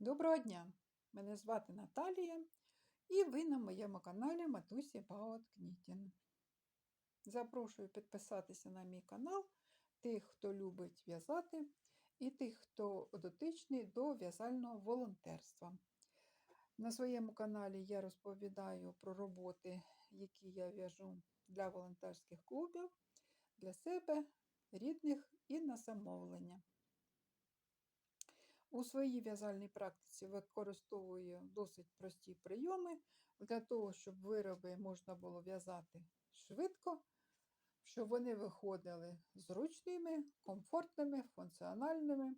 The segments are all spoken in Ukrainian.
Доброго дня! Мене звати Наталія, і ви на моєму каналі Матусі Баут Кнітін. Запрошую підписатися на мій канал тих, хто любить в'язати, і тих, хто дотичний до в'язального волонтерства. На своєму каналі я розповідаю про роботи, які я в'яжу для волонтерських клубів, для себе, рідних і на замовлення. У своїй в'язальній практиці використовую досить прості прийоми для того, щоб вироби можна було в'язати швидко, щоб вони виходили зручними, комфортними, функціональними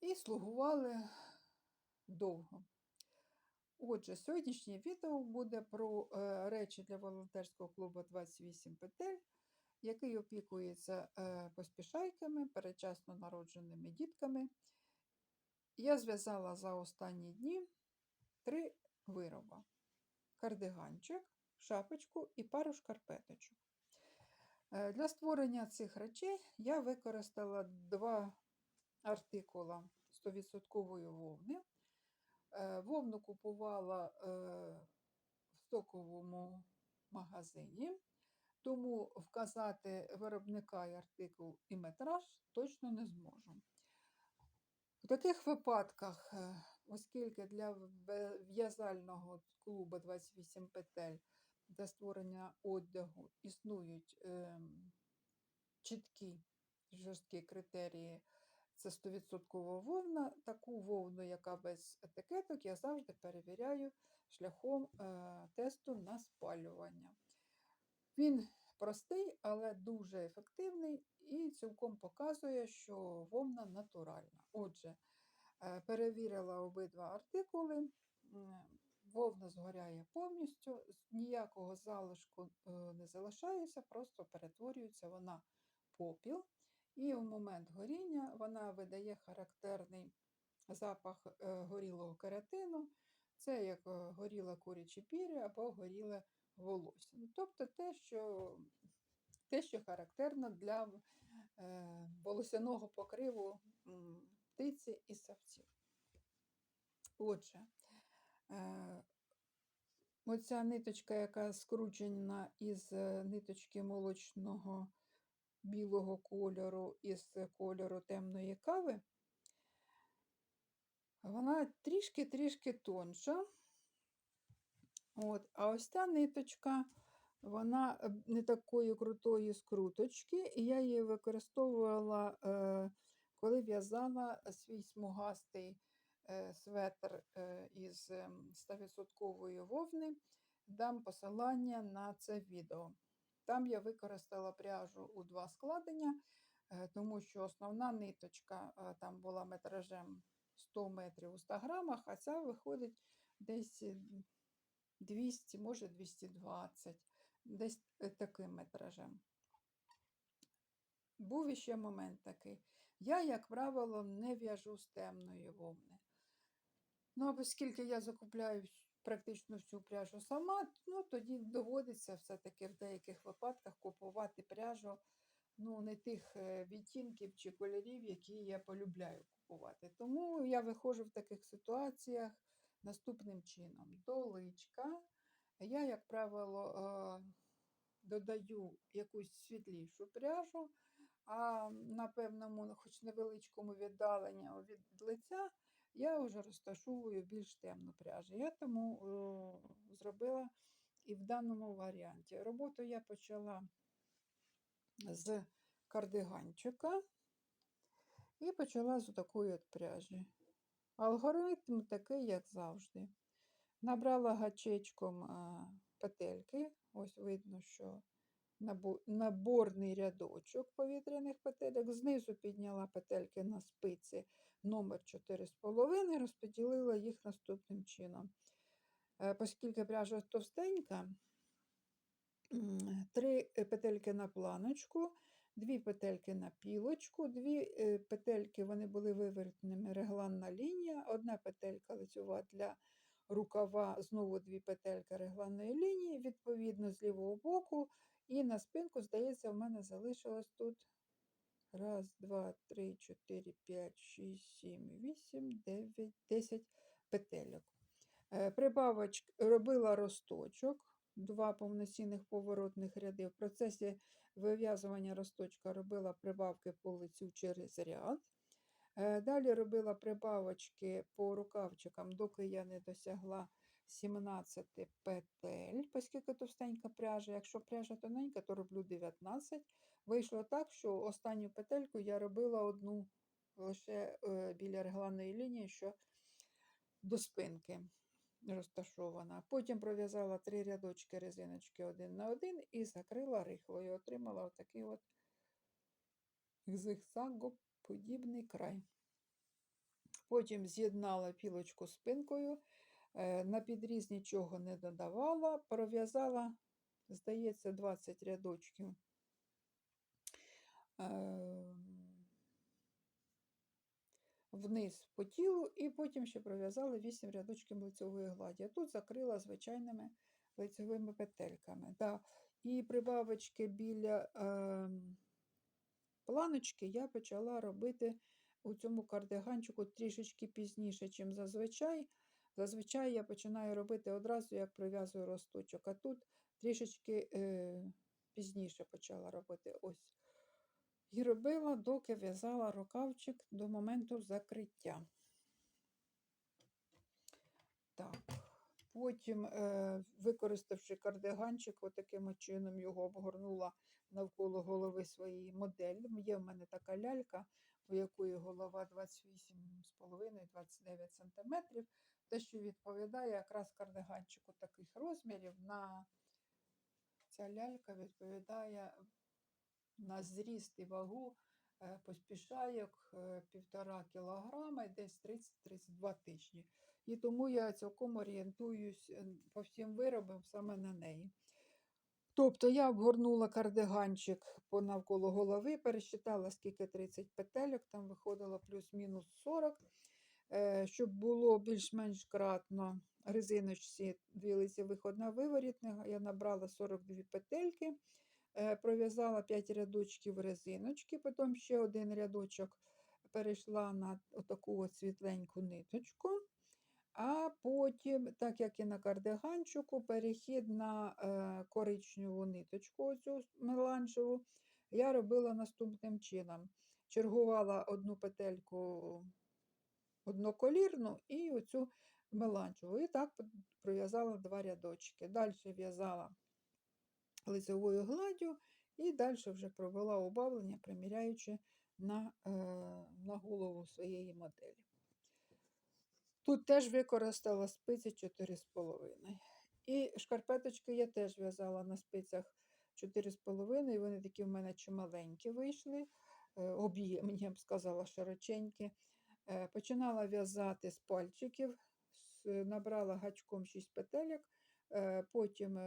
і слугували довго. Отже, сьогоднішнє відео буде про е, речі для волонтерського клубу 28 петель який опікується е, поспішайками, передчасно народженими дітками. Я зв'язала за останні дні три вироби: кардиганчик, шапочку і пару шкарпеточок. Е, для створення цих речей я використала два артикула 100% вовни. Е, вовну купувала в стоковому магазині. Тому вказати виробника і артикул і метраж точно не зможу. В таких випадках, е, оскільки для в'язального клубу 28 петель для створення одягу існують е, чіткі жорсткі критерії, це 100% вовна, таку вовну, яка без етикеток, я завжди перевіряю шляхом е, тесту на спалювання. Він простий, але дуже ефективний і цілком показує, що вовна натуральна. Отже, е, перевірила обидва артикули. Вовна згоряє повністю, ніякого залишку е, не залишається, просто перетворюється вона попіл. І в момент горіння вона видає характерний запах е, горілого кератину. Це як горіла курячі пірі або горіле волосся. Ну, тобто те, що те, що характерно для е, волосяного покриву птиці і савців. Отже, е, оця ниточка, яка скручена із е, ниточки молочного білого кольору із кольору темної кави, вона трішки-трішки тонша. От. А ось ця ниточка, вона е, не такої крутої скруточки, і я її використовувала, е, коли в'язала свій смугастий е, светр із 100% ем, вовни. Дам посилання на це відео. Там я використала пряжу у два складення, тому що основна ниточка там була метражем 100 метрів у 100 грамах, а ця виходить десь 200, може 220, десь е, таким метражем. Був іще момент такий. Я, як правило, не в'яжу з темної вовни. Ну, оскільки я закупляю практично всю пряжу сама, ну, тоді доводиться все-таки в деяких випадках купувати пряжу ну, не тих е, відтінків чи кольорів, які я полюбляю купувати. Тому я виходжу в таких ситуаціях наступним чином. До личка я, як правило, додаю якусь світлішу пряжу, а на певному, хоч невеличкому віддаленні від лиця, я вже розташовую більш темну пряжу. Я тому зробила і в даному варіанті. Роботу я почала з кардиганчика і почала з такої от пряжі. Алгоритм такий, як завжди. Набрала гачечком петельки, ось видно, що наборний рядочок повітряних петелек. Знизу підняла петельки на спиці номер 4,5, розподілила їх наступним чином. Е, оскільки пряжа товстенька, три петельки на планочку, дві петельки на пілочку, дві е, петельки вони були вивертеними, регланна лінія, одна петелька лицьова для рукава, знову дві петельки регланної лінії, відповідно, з лівого боку. І на спинку, здається, в мене залишилось тут Раз, два, три, чотири, п'ять, шість, сім, вісім, дев'ять, десять петельок. Е, Прибавоч робила росточок, два повноцінних поворотних ряди. В процесі вив'язування росточка робила прибавки по лицю через ряд. Е, Далі робила прибавочки по рукавчикам, доки я не досягла 17 петель, оскільки товстенька пряжа. Якщо пряжа тоненька, то роблю 19. Вийшло так, що останню петельку я робила одну лише е, біля регланної лінії, що до спинки розташована. Потім пров'язала три рядочки резиночки один на один і закрила рихлою. Отримала отакий от зигзагоподібний край. Потім з'єднала пілочку спинкою, е, на підріз нічого не додавала, пров'язала, здається, 20 рядочків. Вниз по тілу, і потім ще пров'язала 8 рядочків лицевої гладі. А тут закрила звичайними лицевими петельками. Да. І прибавочки біля ем, планочки я почала робити у цьому кардиганчику трішечки пізніше, ніж зазвичай. Зазвичай я починаю робити одразу, як прив'язую росточок, а тут трішечки е, пізніше почала робити. Ось. І робила, доки в'язала рукавчик до моменту закриття. Так. Потім, е, використавши кардиганчик, отаким чином його обгорнула навколо голови своєї моделі. Є в мене така лялька, у якої голова 28,5-29 см. Те, що відповідає якраз кардиганчику таких розмірів. На... Ця лялька відповідає на зріст і вагу е, поспішайок е, півтора кілограма і десь 30-32 тижні. І тому я цілком орієнтуюсь е, по всім виробам саме на неї. Тобто я обгорнула кардиганчик навколо голови, пересчитала, скільки 30 петельок, там виходило плюс-мінус 40, Е, щоб було більш-менш кратно резиночці дві лицевих, одна виворітних, я набрала 42 петельки, е, пров'язала 5 рядочків резиночки, потім ще один рядочок перейшла на таку світленьку ниточку. А потім, так як і на кардиганчику, перехід на е, коричневу ниточку, оцю меланжеву, я робила наступним чином. Чергувала одну петельку одноколірну і оцю меланжеву. І так пров'язала два рядочки. Далі в'язала лицевою гладдю і далі вже провела убавлення, приміряючи на, е, на голову своєї моделі. Тут теж використала спиці 4,5. І шкарпеточки я теж в'язала на спицях 4,5, вони такі в мене чималенькі вийшли, е, об'ємні, я б сказала, широченькі. Е, Починала в'язати з пальчиків, набрала гачком 6 петельок, потім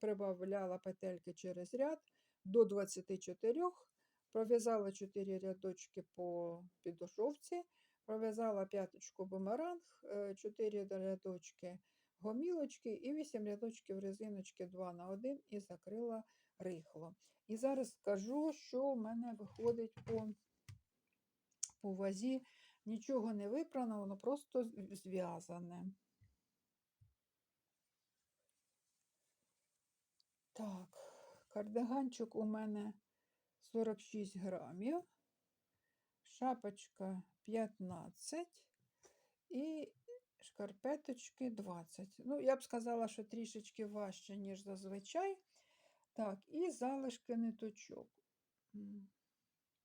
прибавляла петельки через ряд до 24, пров'язала 4 рядочки по підошовці, пров'язала п'яточку бумеранг, 4 рядочки гомілочки і 8 рядочків резиночки 2 на 1 і закрила рихло. І зараз скажу, що в мене виходить по по вазі нічого не випрано, воно просто зв'язане. Так, кардиганчик у мене 46 грамів, шапочка 15 і шкарпеточки 20. Ну, я б сказала, що трішечки важче, ніж зазвичай. Так, і залишки ниточок.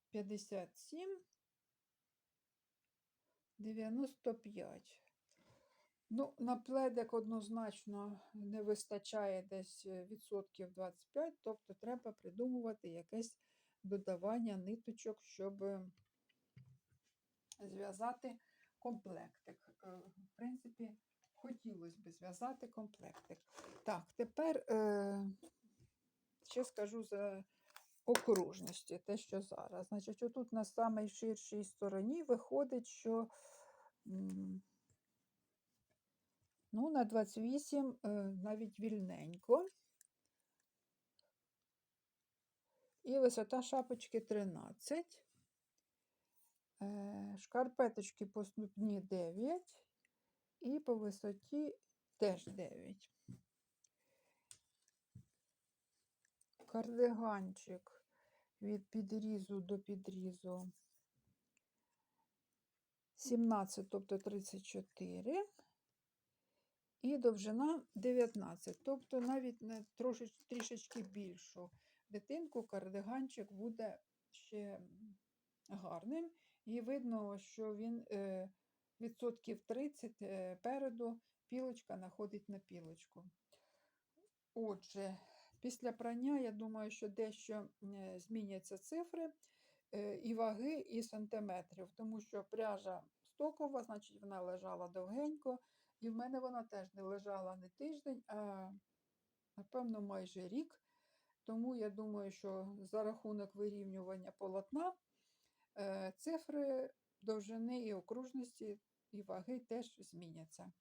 57, 95. Ну, на пледик однозначно не вистачає десь е, відсотків 25, тобто треба придумувати якесь додавання ниточок, щоб е, зв'язати комплектик. Е, В принципі, хотілося б зв'язати комплектик. Так, тепер е, ще скажу за окружності, те, що зараз. Значить, отут на самій ширшій стороні виходить, що ну, на 28 е, навіть вільненько. І висота шапочки 13. Е, Шкарпеточки по ступні 9. І по висоті теж 9. Кардиганчик від підрізу до підрізу 17, тобто 34. І довжина 19, тобто навіть не трошеч, трішечки більшу дитинку кардиганчик буде ще гарним. І видно, що він е, відсотків 30 е, переду пілочка находить на пілочку. Отже, після прання, я думаю, що дещо е, зміняться цифри і ваги, і сантиметрів, тому що пряжа стокова, значить, вона лежала довгенько, і в мене вона теж не лежала не тиждень, а напевно майже рік. Тому я думаю, що за рахунок вирівнювання полотна е, цифри довжини і окружності і ваги теж зміняться.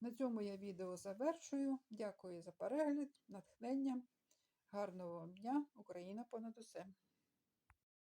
На цьому я відео завершую. Дякую за перегляд, натхнення. Гарного вам дня! Україна понад усе!